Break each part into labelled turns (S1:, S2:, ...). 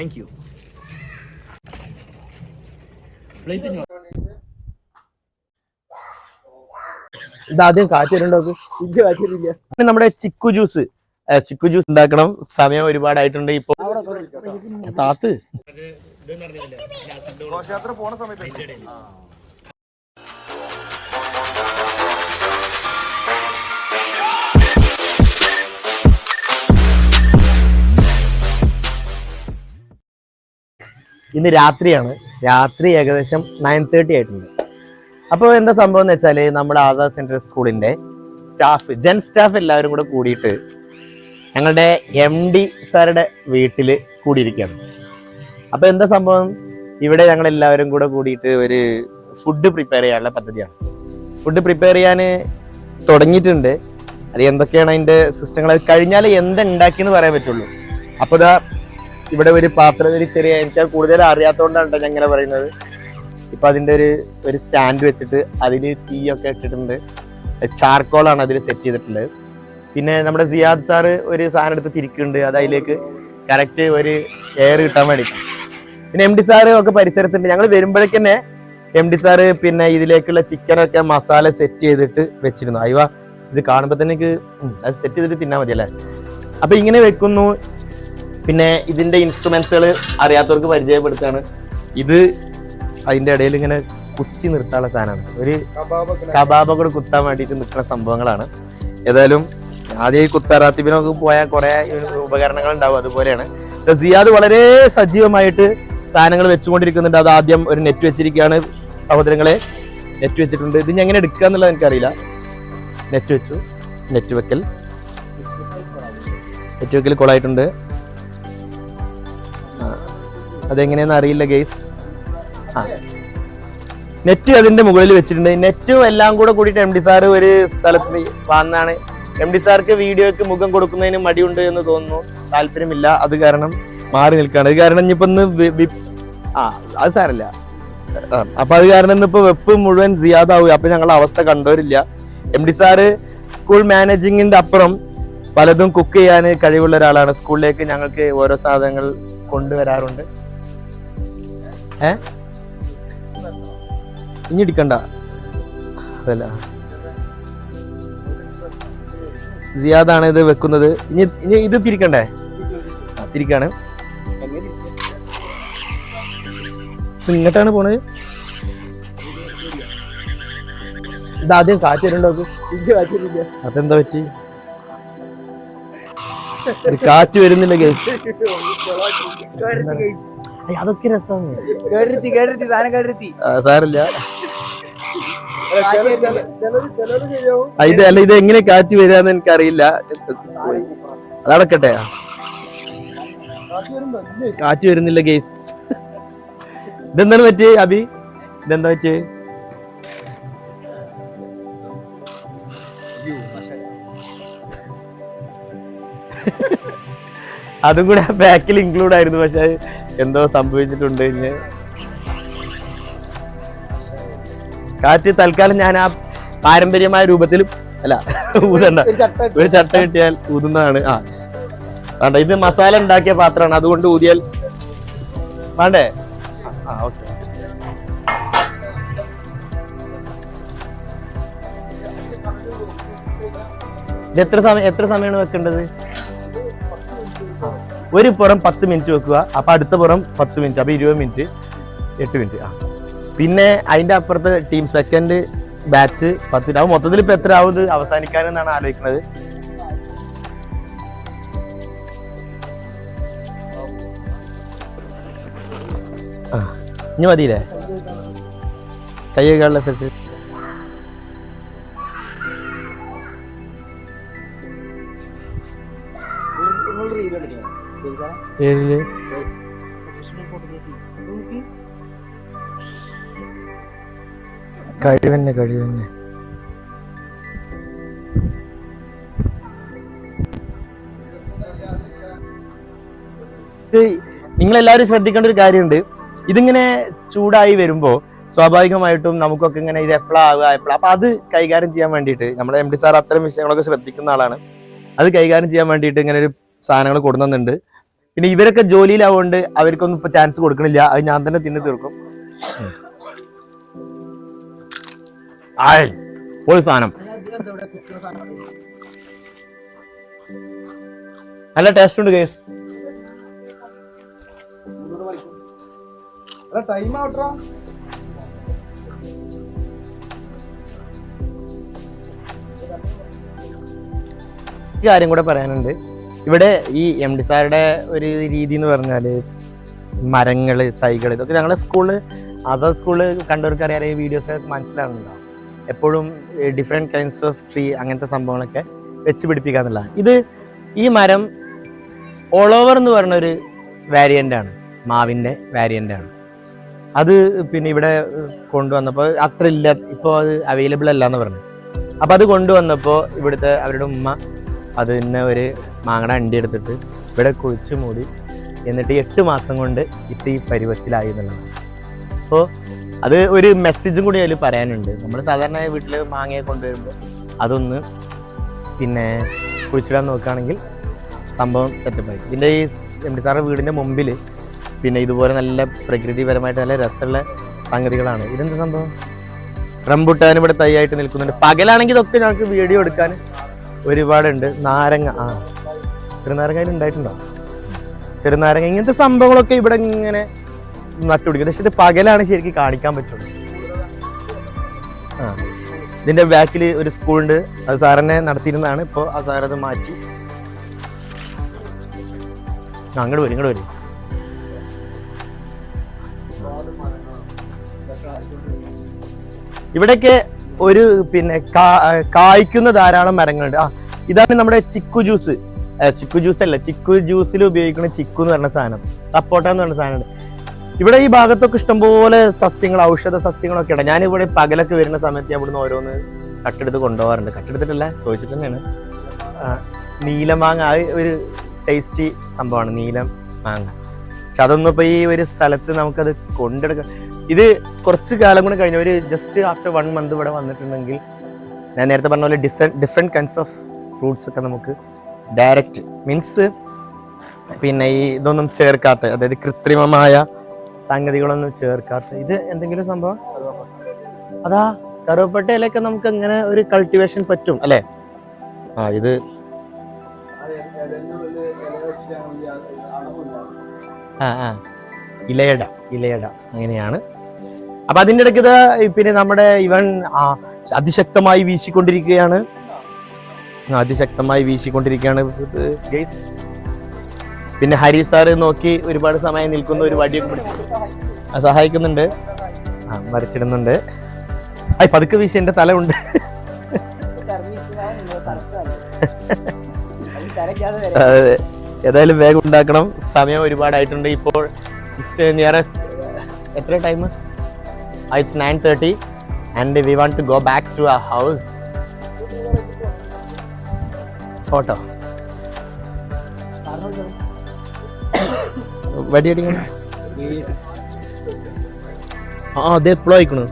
S1: Thank you ഇതാദ്യം കാറ്റ് പിന്നെ നമ്മുടെ ചിക്കു ജ്യൂസ്. ചിക്കു ജ്യൂസ് ഉണ്ടാക്കണം. സമയം ഒരുപാടായിട്ടുണ്ട് ഇപ്പൊ. താത്ത്. ഇന്ന് രാത്രിയാണ്. രാത്രി ഏകദേശം നയൻ തേർട്ടി ആയിട്ടുണ്ട്. അപ്പോൾ എന്താ സംഭവം എന്ന് വെച്ചാൽ നമ്മുടെ ആധാർ സെൻട്രൽ സ്കൂളിന്റെ സ്റ്റാഫ് ജെൻ സ്റ്റാഫ് എല്ലാവരും കൂടെ കൂടിയിട്ട് ഞങ്ങളുടെ എം ഡി സാറുടെ വീട്ടിൽ കൂടിയിരിക്കുകയാണ്. അപ്പോൾ എന്താ സംഭവം? ഇവിടെ ഞങ്ങൾ എല്ലാവരും കൂടെ കൂടിയിട്ട് ഒരു ഫുഡ് പ്രിപ്പയർ ചെയ്യാനുള്ള പദ്ധതിയാണ്. ഫുഡ് പ്രിപ്പയർ ചെയ്യാൻ തുടങ്ങിയിട്ടുണ്ട്. അത് എന്തൊക്കെയാണ് അതിന്റെ സിസ്റ്റങ്ങൾ അത് കഴിഞ്ഞാൽ എന്തുണ്ടാക്കിയെന്ന് പറയാൻ പറ്റുള്ളൂ. അപ്പോൾ ഇതാ ഇവിടെ ഒരു പാത്രം ചെറിയ എനിക്ക് കൂടുതൽ അറിയാത്തതുകൊണ്ടാണ് ഞാൻ ഇങ്ങനെ പറയുന്നത്. ഇപ്പൊ അതിന്റെ ഒരു ഒരു സ്റ്റാൻഡ് വെച്ചിട്ട് അതിൽ തീയൊക്കെ ഇട്ടിട്ടുണ്ട്. ചാർക്കോളാണ് അതിൽ സെറ്റ് ചെയ്തിട്ടുള്ളത്. പിന്നെ നമ്മുടെ സിയാദ് സാറ് ഒരു സാധനം എടുത്ത് തിരിക്കുന്നുണ്ട്. അത് അതിലേക്ക് കറക്റ്റ് ഒരു എയർ കിട്ടാൻ വേണ്ടി. പിന്നെ എം ഡി സാറ് ഒക്കെ പരിസരത്തുണ്ട്. ഞങ്ങൾ വരുമ്പോഴേക്ക് തന്നെ എം ഡി സാറ് പിന്നെ ഇതിലേക്കുള്ള ചിക്കനൊക്കെ മസാല സെറ്റ് ചെയ്തിട്ട് വെച്ചിരുന്നു. അയവ ഇത് കാണുമ്പോൾ തന്നെ അത് സെറ്റ് ചെയ്തിട്ട് തിന്നാൽ മതി അല്ലേ അപ്പൊ ഇങ്ങനെ വെക്കുന്നു. പിന്നെ ഇതിന്റെ ഇൻസ്ട്രുമെന്റ്സുകൾ അറിയാത്തവർക്ക് പരിചയപ്പെടുത്താണ്. ഇത് അതിന്റെ ഇടയിൽ ഇങ്ങനെ കുത്തി നിർത്താനുള്ള സാധനമാണ്. ഒരു കബാബൊക്കെ കുത്താൻ വേണ്ടിയിട്ട് നിൽക്കുന്ന സംഭവങ്ങളാണ്. ഏതായാലും ആദ്യം ഈ കുത്താറാത്തിബിനൊക്കെ പോയാൽ കുറെ ഉപകരണങ്ങൾ ഉണ്ടാവും അതുപോലെയാണ്. സിയാദ് വളരെ സജീവമായിട്ട് സാധനങ്ങൾ വെച്ചുകൊണ്ടിരിക്കുന്നുണ്ട്. അത് ആദ്യം ഒരു നെറ്റ് വെച്ചിരിക്കുകയാണ് സഹോദരങ്ങളെ. നെറ്റ് വെച്ചിട്ടുണ്ട്. ഇത് ഞാൻ എങ്ങനെ എടുക്കുക എന്നുള്ളത് എനിക്കറിയില്ല. നെറ്റ് വെച്ചു. നെറ്റ് വെക്കൽ. നെറ്റ് വെക്കൽ കൊളായിട്ടുണ്ട്. അതെങ്ങനെയാന്ന് അറിയില്ല ഗെയ്സ് ആ. നെറ്റ് അതിന്റെ മുകളിൽ വെച്ചിട്ടുണ്ട്. നെറ്റും എല്ലാം കൂടെ കൂടിയിട്ട് എം ഡി സാർ ഒരു സ്ഥലത്ത് വന്നാണ്. എം ഡി സാർക്ക് വീഡിയോക്ക് മുഖം കൊടുക്കുന്നതിന് മടിയുണ്ട് എന്ന് തോന്നുന്നു. താല്പര്യമില്ല. അത് കാരണം മാറി നിൽക്കുകയാണ്. അത് കാരണം ഇനിയിപ്പോ ആ അത് സാരല്ല അപ്പൊ അത് കാരണം ഇന്നിപ്പോ വെപ്പ് മുഴുവൻ സിയാദാവും അപ്പൊ ഞങ്ങളുടെ അവസ്ഥ കണ്ടവരില്ല. എം ഡി സാറ് സ്കൂൾ മാനേജിങ്ങിന്റെ അപ്പുറം പലതും കുക്ക് ചെയ്യാൻ കഴിവുള്ള ഒരാളാണ്. സ്കൂളിലേക്ക് ഞങ്ങൾക്ക് ഓരോ സാധനങ്ങൾ കൊണ്ടുവരാറുണ്ട്. ഏ? ഇനി എടുക്കണ്ട. അതല്ല. സിയാദാണ് ഇത് വെക്കുന്നത്. ഇനി ഇനി ഇത് തിരിക്കണ്ടേ? തിരിക്കാണ്. ഇങ്ങോട്ടാണ് പോണത്. ഇത് ആദ്യം കാറ്റ് വരുന്നുണ്ടോ അതെന്താ പറ്റി? കാറ്റ് വരുന്നില്ല കേസ് അതൊക്കെ രസമാണ്.
S2: കേട്ടിരുത്തി കേട്ടിരുത്തി സാധനം കേട്ടിരുത്തി
S1: സാറില്ല ആ, ഇത് അല്ല ഇത് എങ്ങനെ കാറ്റ് വരാന്ന് എനിക്കറിയില്ല. അതടക്കട്ടെ. കാറ്റ് വരുന്നില്ല ഗേസ്. ഇതെന്താണ് പറ്റിയേ അബി? ഇതെന്താ പറ്റിയേ? അതും കൂടെ ബാക്കിൽ ഇൻക്ലൂഡ് ആയിരുന്നു പക്ഷെ എന്തോ സംഭവിച്ചിട്ടുണ്ട്. ഇനി കാറ്റ് തൽക്കാലം ഞാൻ ആ പാരമ്പര്യമായ രൂപത്തിലും അല്ല ഊതണ്ട. ഒരു ചട്ട കിട്ടിയാൽ ഊതുന്നതാണ്. ആ. വേണ്ട ഇത് മസാല ഉണ്ടാക്കിയ പാത്രമാണ്. അതുകൊണ്ട് ഊതിയാൽ വേണ്ടേ? ആ ഓക്കെ. ഇത് എത്ര സമയം എത്ര സമയമാണ് വെക്കേണ്ടത്. ഒരു പുറം പത്ത് മിനിറ്റ് വെക്കുക. അപ്പൊ അടുത്ത പുറം പത്ത് മിനിറ്റ് അപ്പൊ ഇരുപത് മിനിറ്റ് എട്ട് മിനിറ്റ് ആ. പിന്നെ അതിന്റെ അപ്പുറത്ത് ടീം സെക്കൻഡ് ബാച്ച് പത്ത് അപ്പൊ മൊത്തത്തിൽ ഇപ്പൊ എത്ര ആവും ഇത് അവസാനിക്കാനെന്നാണ് ആലോചിക്കുന്നത്. ആ. ഇനി മതിയില്ലേ? കൈ ഫെസിലിറ്റി ഏതിൽ? കഴിവന്നെ കഴിവന്നെ. നിങ്ങൾ എല്ലാവരും ശ്രദ്ധിക്കേണ്ട ഒരു കാര്യമുണ്ട് ഇതിങ്ങനെ ചൂടായി വരുമ്പോൾ സ്വാഭാവികമായിട്ടും നമുക്കൊക്കെ ഇങ്ങനെ ഇത് എപ്പോഴാവുക എപ്പോഴാണ് എപ്പോഴാ അപ്പൊ അത് കൈകാര്യം ചെയ്യാൻ വേണ്ടിയിട്ട് നമ്മുടെ എം ഡി സാർ അത്തരം വിഷയങ്ങളൊക്കെ ശ്രദ്ധിക്കുന്ന ആളാണ്. അത് കൈകാര്യം ചെയ്യാൻ വേണ്ടിയിട്ട് ഇങ്ങനെ ഒരു സാധനങ്ങൾ കൊടുക്കുന്നുണ്ട്. പിന്നെ ഇവരൊക്കെ ജോലിയിലാവുകൊണ്ട് അവർക്കൊന്നും ഇപ്പൊ ചാൻസ് കൊടുക്കണില്ല. അത് ഞാൻ തന്നെ തിന്നു തീർക്കും. ആയ് ഒരു സാധനം. നല്ല ടേസ്റ്റ് ഉണ്ട് കേസ്
S2: ടൈം ആവട്ടോ
S1: കാര്യം കൂടെ പറയാനുണ്ട്. ഇവിടെ ഈ എം ഡി സാറുടെ ഒരു രീതി എന്ന് പറഞ്ഞാൽ മരങ്ങൾ തൈകൾ ഇതൊക്കെ ഞങ്ങളുടെ സ്കൂളിൽ അതർ സ്കൂളിൽ കണ്ടവർക്ക് അറിയാം ഈ വീഡിയോസ് മനസ്സിലാവുന്നുണ്ടാവും എപ്പോഴും ഡിഫറെന്റ് കൈൻഡ്സ് ഓഫ് ട്രീ അങ്ങനത്തെ സംഭവങ്ങളൊക്കെ വെച്ച് പിടിപ്പിക്കാന്നുള്ള ഇത് ഈ മരം ഓൾ ഓവർ എന്ന് പറഞ്ഞ ഒരു വേരിയന്റ് ആണ്. മാവിന്റെ വേരിയന്റ് ആണ്. അത് പിന്നെ ഇവിടെ കൊണ്ടുവന്നപ്പോൾ അത്ര ഇല്ല ഇപ്പോൾ അത് അവൈലബിൾ അല്ല എന്ന് പറഞ്ഞു. അപ്പോൾ അത് കൊണ്ടുവന്നപ്പോൾ ഇവിടുത്തെ അവരുടെ ഉമ്മ അതിനെ ഒരു മാങ്ങട അണ്ടി എടുത്തിട്ട് ഇവിടെ കുഴിച്ചു മൂടി എന്നിട്ട് എട്ട് മാസം കൊണ്ട് ഇപ്പം ഈ പരുവത്തിലായി എന്നുള്ളതാണ്. അപ്പോൾ അത് ഒരു മെസ്സേജും കൂടി അതിൽ പറയാനുണ്ട്. നമ്മൾ സാധാരണ വീട്ടിൽ മാങ്ങയെ കൊണ്ടുവരുമ്പോൾ അതൊന്ന് പിന്നെ കുഴിച്ചിടാൻ നോക്കുകയാണെങ്കിൽ സംഭവം സെറ്റപ്പായി ഇതിന്റെ ഈ എം ഡി സാറിന്റെ വീടിന്റെ മുമ്പിൽ പിന്നെ ഇതുപോലെ നല്ല പ്രകൃതിപരമായിട്ട് നല്ല രസമുള്ള സംഗതികളാണ്. ഇതെന്ത് സംഭവം? റംബുട്ടാൻ ഇവിടെ തൈയായിട്ട് നിൽക്കുന്നുണ്ട്. പകലാണെങ്കിൽ ഇതൊക്കെ ഞങ്ങൾക്ക് വീഡിയോ എടുക്കാൻ ഒരുപാടുണ്ട്. നാരങ്ങ ആ. ചെറുനാരങ്ങയിൽ ഉണ്ടായിട്ടുണ്ടോ? ചെറുനാരങ്ങ ഇങ്ങനത്തെ സംഭവങ്ങളൊക്കെ ഇവിടെ ഇങ്ങനെ നട്ടുപിടിക്കും. പക്ഷെ ഇത് പകലാണ് ശരിക്കും കാണിക്കാൻ പറ്റുള്ളൂ. ആ. ഇതിന്റെ ബാക്കിൽ ഒരു സ്കൂളുണ്ട് അത് സാറിനെ നടത്തിയിരുന്നതാണ്. ഇപ്പോൾ ആ സാറത് മാറ്റി. അങ്ങോട്ട് വരും ഇങ്ങോട്ട് വരും. ഇവിടെയൊക്കെ ഒരു പിന്നെ കായ്ക്കുന്ന ധാരാളം മരങ്ങളുണ്ട്. ആ ഇതാണ് നമ്മുടെ ചിക്കു ജ്യൂസ് ചിക്കു ജ്യൂസ് അല്ല ചിക്കു ജ്യൂസിൽ ഉപയോഗിക്കുന്ന ചിക്കു എന്ന് പറഞ്ഞ സാധനം സപ്പോട്ട എന്ന് പറഞ്ഞ സാധനമുണ്ട്. ഇവിടെ ഈ ഭാഗത്തൊക്കെ ഇഷ്ടംപോലെ സസ്യങ്ങൾ ഔഷധ സസ്യങ്ങളൊക്കെ ഉണ്ട്. ഞാൻ ഇവിടെ പകലൊക്കെ വരുന്ന സമയത്ത് ഞാൻ ഇവിടുന്ന് ഓരോന്ന് കട്ടെടുത്ത് കൊണ്ടുപോകാറുണ്ട്. കട്ടെടുത്തിട്ടല്ല ചോദിച്ചിട്ട് തന്നെയാണ്. നീലമാങ്ങ ഒരു ടേസ്റ്റി സംഭവമാണ് നീലം മാങ്ങ പക്ഷെ അതൊന്നും ഇപ്പൊ ഈ ഒരു സ്ഥലത്ത് നമുക്കത് കൊണ്ടെടുക്കാം ഇത് കുറച്ച് കാലം കൂടെ കഴിഞ്ഞ. ഒരു ജസ്റ്റ് ആഫ്റ്റർ വൺ മന്ത് ഇവിടെ വന്നിട്ടുണ്ടെങ്കിൽ ഞാൻ നേരത്തെ പറഞ്ഞ പോലെ ഡിസ ഡിഫറെന്റ് കൈൻഡ്സ് ഓഫ് ഫ്രൂട്ട്സ് ഒക്കെ നമുക്ക് ഡയറക്റ്റ് മീൻസ് പിന്നെ ഈ ഇതൊന്നും ചേർക്കാത്ത അതായത് കൃത്രിമമായ സംഗതികളൊന്നും ചേർക്കാത്ത. ഇത് എന്തെങ്കിലും സംഭവം? അതാ കറുവപ്പട്ടയിലൊക്കെ നമുക്ക് അങ്ങനെ ഒരു കൾട്ടിവേഷൻ പറ്റും അല്ലേ? ആ ഇത് ആ ആ. ഇലയട ഇലയട അങ്ങനെയാണ്. അപ്പൊ അതിന്റെ ഇടയ്ക്ക് ഇത് പിന്നെ നമ്മുടെ ഇവൻ അതിശക്തമായി വീശിക്കൊണ്ടിരിക്കുകയാണ്. അതിശക്തമായി വീശിക്കൊണ്ടിരിക്കുകയാണ്. പിന്നെ ഹരി സാറ് നോക്കി ഒരുപാട് സമയം നിൽക്കുന്ന ഒരു വടിയൊക്കെ പിടിച്ച്. സഹായിക്കുന്നുണ്ട്. ആ വരച്ചിടുന്നുണ്ട്. ഐ പതുക്കെ വീശി എന്റെ തല ഉണ്ട്. അതെ. ഏതായാലും വേഗം ഉണ്ടാക്കണം. സമയം ഒരുപാടായിട്ടുണ്ട്. ഇപ്പോൾ നിയറസ്റ്റ് എത്ര time it's nine thirty and we want to go back to a house photo. വെടിയടിക്കണം ആ അതെ എപ്പോഴും അയക്കണു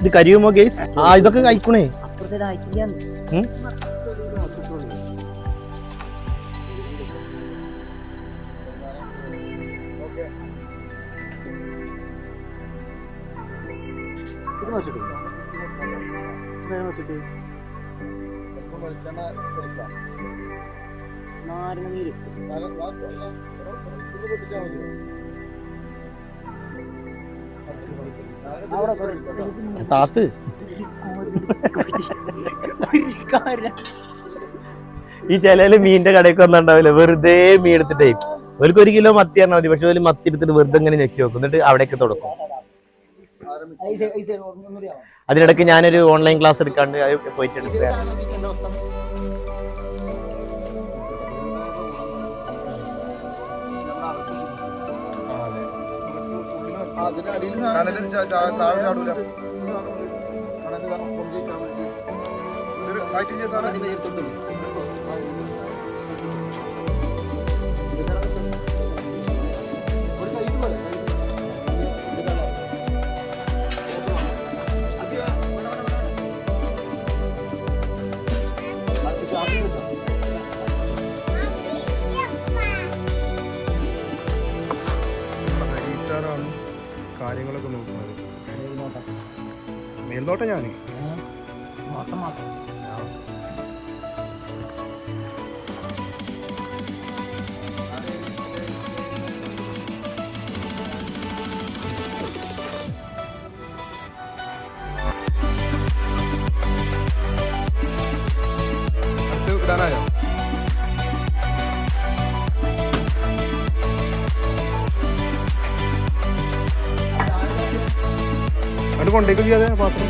S1: ഇത് കരിയുമോ ഗേസ് ആ ഇതൊക്കെ കഴിക്കണേ. താത്ത്. ഈ ചിലയിൽ മീനിന്റെ കടയൊക്കെ വന്നിട്ടുണ്ടാവില്ല? വെറുതെ മീൻ എടുത്തിട്ടേ. ഒരു ഒരു കിലോ മത്തി പറഞ്ഞാൽ മതി. പക്ഷെ ഒരു മത്തി എടുത്തിട്ട് വെറുതെ ഇങ്ങനെ ഞെക്കി വെക്കും. എന്നിട്ട് അവിടേക്ക് തുടക്കും. അതിനിടയ്ക്ക് ഞാനൊരു ഓൺലൈൻ ക്ലാസ് എടുക്കാണ്ട് അത്
S3: ചാ- താഴെ ചാടൂല കനലിൽ ദാ പൊന്തിക്കാൻ വേണ്ടി.
S4: തിന്നോട്ടെ ഞാൻ ഇടാനായോ? അത് കൊണ്ടേക്ക് ചെയ്യാതെ പാത്രം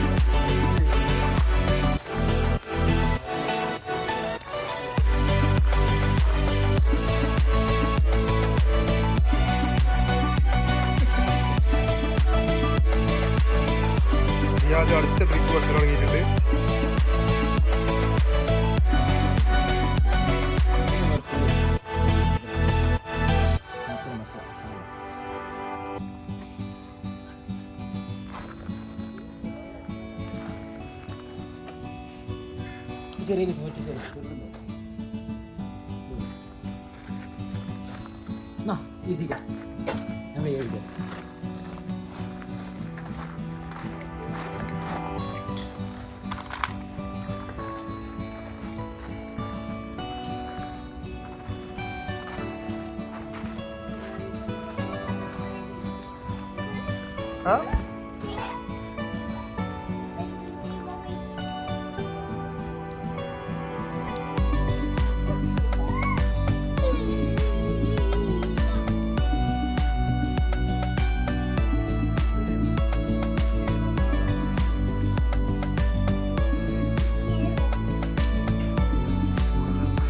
S4: ട്രിപ്പ് വെക്കാൻ തുടങ്ങിയിട്ടുണ്ട്
S2: ചെറിയ മറ്റു ചെറിയ piece. നാ, easy ക്കാ. ഞാൻ വേഗം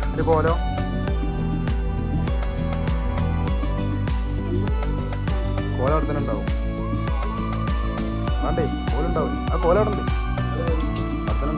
S4: ആ ഇത് കോലോ അവിടെ തന്നെ വേണ്ടേ? കോലുണ്ടാവും ആ കോല അവിടെ ഉണ്ട്. അവിടെ തന്നെ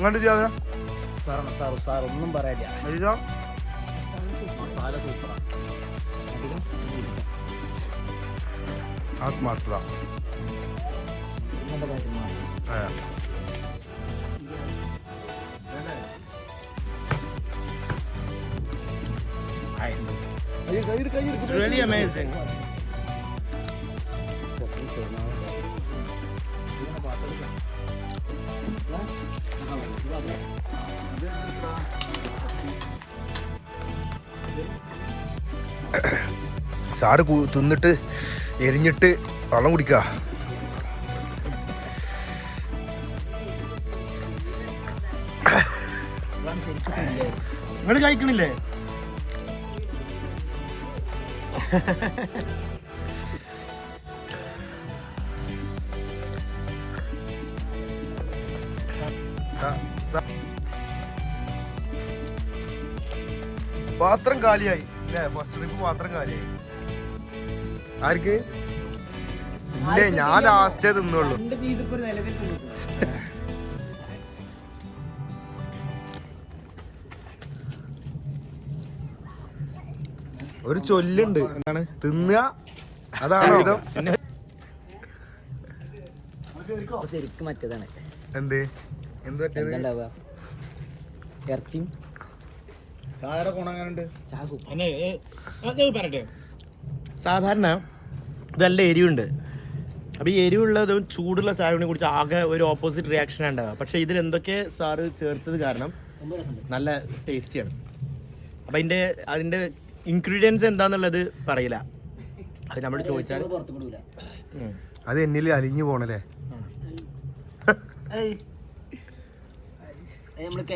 S4: ഇങ്ങോട്ട് ചെയ്യാതെ
S2: സാറാണ് സാർ സാർ ഒന്നും പറയാനില്ല.
S4: അരിതാ
S2: മസാല സൂപ്പറാണ്
S4: ആത്മാർത്ഥത.
S5: It's really amazing.
S4: സാറ് കു- തിന്നിട്ട് എരിഞ്ഞിട്ട് വെള്ളം കുടിക്ക.
S5: കഴിക്കണില്ലേ?
S4: പാത്രം കാലിയായി. അല്ലേ ഫസ്റ്റ് ട്രിപ്പ് പാത്രം കാലിയായി. ആർക്ക്? ഇല്ലേ ഞാൻ ലാസ്റ്റേ തിന്നുള്ളൂ.
S2: രണ്ട് പീസ് ഇപ്പൊ ഒരു
S4: ചൊല്ലുണ്ട്. എന്താണ്? തിന്നുക. അതാണ്?
S2: ശരിക്കും മറ്റേതാണ്.
S4: എന്ത്? എന്ത് പറ്റിയത്?
S2: എന്താണ്ടാവുക? ഇറച്ചിയും
S4: ചായയുടെ കൊണങ്ങാനുണ്ട്
S2: ചായ സൂപ്പർ
S5: പറയട്ടെ. സാധാരണ ഇതല്ല എരിവുണ്ട്. അപ്പോൾ ഈ എരിവുള്ളത് ചൂടുള്ള സാധനം കുറിച്ച് ആകെ ഒരു ഓപ്പോസിറ്റ് റിയാക്ഷൻ ഉണ്ടാവുക. പക്ഷേ ഇതിൽ എന്തൊക്കെ സാറ് ചേർത്തത് കാരണം നല്ല ടേസ്റ്റിയാണ് അപ്പം അതിന്റെ അതിന്റെ ഇൻഗ്രീഡിയൻസ് എന്താന്നുള്ളത് പറയില്ല. അത് നമ്മൾ ചോദിച്ചാൽ.
S4: അത് എന്നിൽ അലിഞ്ഞു പോണല്ലേ?
S2: അതിനടുത്ത്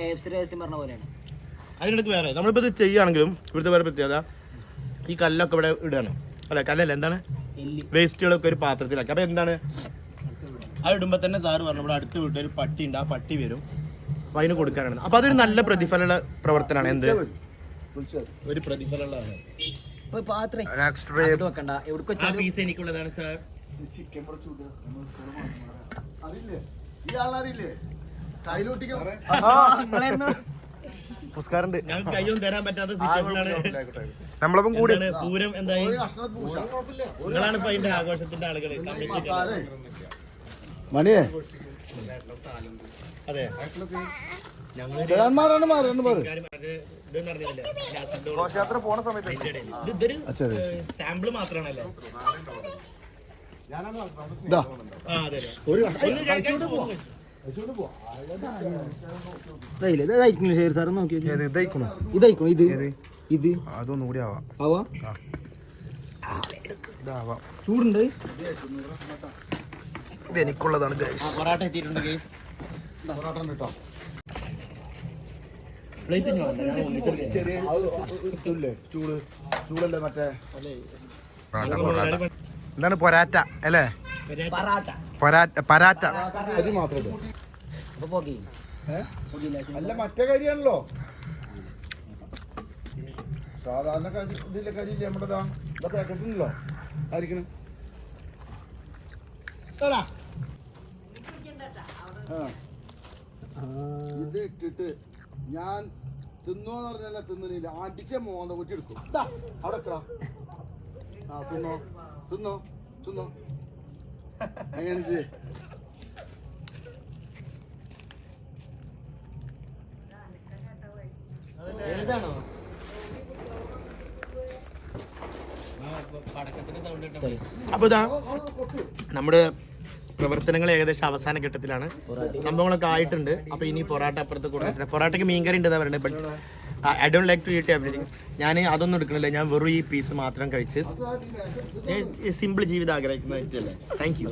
S5: അതിനിടയ്ക്ക് വേറെ നമ്മളിപ്പോൾ ഇത് ചെയ്യുകയാണെങ്കിലും ഇവിടുത്തെ വേറെ പ്രത്യേകത ഈ കല്ലൊക്കെ ഇവിടെ ഇടുകയാണ്. അല്ല കല്ലല്ല എന്താണ്? വേസ്റ്റുകളൊക്കെ ഒരു പാത്രത്തിലാക്കി. അപ്പൊ എന്താണ്? അത് ഇടുമ്പോ തന്നെ സാറ് പറഞ്ഞു ഇവിടെ അടുത്ത് വീട്ടിൽ ഒരു പട്ടി ഉണ്ട് ആ പട്ടി വരും. അപ്പൊ അതിന് കൊടുക്കാനാണ്. അപ്പൊ അതൊരു നല്ല പ്രതിഫലമുള്ള പ്രവർത്തനമാണ്. എന്ത്? ഒരു പ്രതിഫലമുള്ളതാണ്.
S2: ഇപ്പൊ പാത്രേ.
S4: നെക്സ്റ്റ്
S2: അങ്ങോട്ട് വെക്കണ്ട. എവിടെ
S5: ആ പീസ് എനിക്കുള്ളതാണ് സാർ
S3: അറിയില്ലേ? ഈ ആളറിയില്ലേ? കയ്യിലൊട്ടിക്കാൻ
S5: നമസ്കാരമുണ്ട് ഞങ്ങൾക്ക് കയ്യൊന്നും തരാൻ പറ്റാത്ത സിറ്റുവേഷനാണ്
S3: നമ്മളപ്പം കൂടി
S5: പൂരം എന്തായി. നിങ്ങളാണ് ഇപ്പൊ അതിന്റെ ആഘോഷത്തിന്റെ ആളുകൾ
S3: മസാലേ. മണിയേ
S5: അതെ ഞങ്ങൾ
S3: ചേട്ടന്മാരാണ് മാറിയാണ് മാറി
S5: ഇത് നടന്നില്ല
S3: ഘോഷയാത്ര പോണ സമയത്ത്
S5: ഇതൊരു സാമ്പിൾ മാത്രമാണല്ലേ.
S3: ഇതയക്കണോ
S2: ഇത് ഇത്?
S3: അതൊന്നും കൂടി ആവാം.
S2: ആവാം?
S3: ഇതാവാം.
S2: ചൂടുണ്ട്?
S3: ഇത് എനിക്കുള്ളതാണ്
S5: പൊറാട്ട എത്തിയിട്ടുണ്ട്.
S3: കേട്ടോ.
S4: എന്താണ് പൊരാറ്റ അല്ലേ?
S2: പറാട്ട
S4: പൊരാറ്റ പരാറ്റ.
S3: അരി മാത്രം ഇടും.
S2: അപ്പൊ പോകെ
S3: അല്ല മറ്റേ കരിയാണല്ലോ. സാധാരണ കരി ഇതില്ല കരിയില്ല നമ്മുടെ ഇതാ ഇതാ പാക്കറ്റുണ്ടല്ലോ ആയിരിക്കണം. ആ. ഇത് ഇട്ടിട്ട് ഞാൻ തിന്നോന്ന് പറഞ്ഞല്ല തിന്നണില്ല. അടിച്ച മോന്ത കുറ്റി എടുക്കും. അവിടെ. ആ തിന്നോ. തിന്നോ. തിന്നോ. എങ്ങനെ
S5: അപ്പൊ ഇതാ നമ്മുടെ പ്രവർത്തനങ്ങൾ ഏകദേശം അവസാന ഘട്ടത്തിലാണ്. സംഭവങ്ങളൊക്കെ ആയിട്ടുണ്ട്. അപ്പൊ ഇനി പൊറാട്ട അപ്പുറത്ത് കൊടുക്കുക പൊറാട്ടയ്ക്ക് മീൻകറി ഉണ്ട് പറയുന്നത് but I don't like to eat everything ഞാൻ അതൊന്നും എടുക്കണില്ല. ഞാൻ വെറും ഈ പീസ് മാത്രം കഴിച്ച്. സിമ്പിൾ ജീവിതം ആഗ്രഹിക്കുന്ന വ്യക്തിയല്ലേ താങ്ക് യു